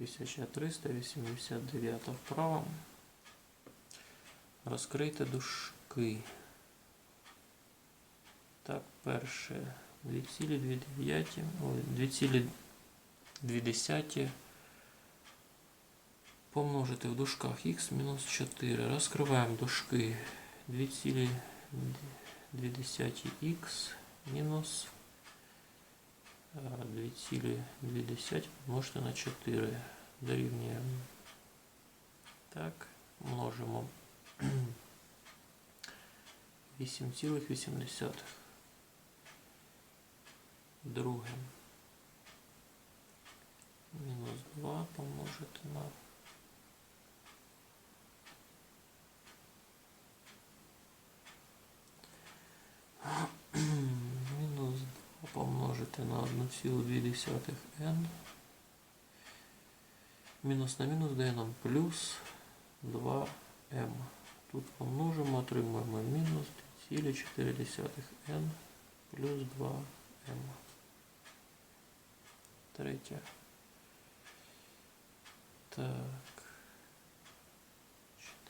1389 вправо. Розкрийте дужки. Так, перше 2,2, ой, 2,2 помножити в дужках х мінус 4. Розкриваємо дужки 2,2х мінус 2,2 помножити на 4. Дорівнює. Так, множимо 8,8. Друге. Мінус 2 помножити помножити на 1,2 n. Мінус на мінус дає нам плюс 2m. Тут помножимо, отримуємо мінус 2,4 n плюс 2m. Третє. Так.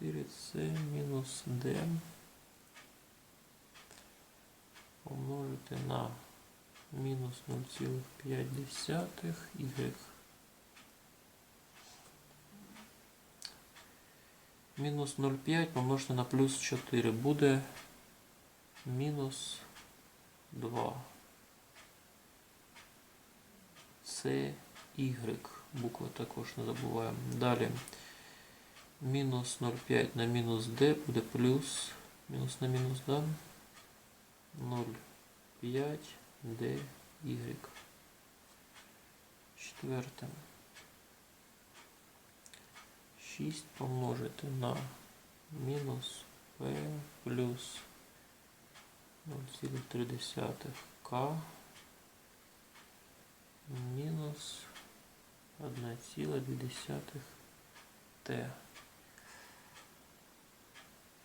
4c мінус d помножити на мінус 0,5 y. Мінус 0,5 помножити на плюс 4 буде мінус 2. Це Y. Букви також не забуваємо. Далі мінус 0,5 на мінус D буде плюс. Мінус на мінус да? 0,5 dy. Четверте. 6 помножити на мінус p плюс 0,3 k мінус 1,2 t.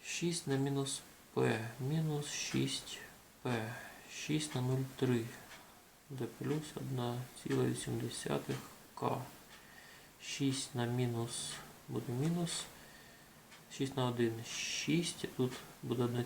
6 на мінус p мінус 6 p. 6 на 0,3 d плюс 1,8К. 6 на мінус буде мінус. 6 на 1 6. Тут буде 1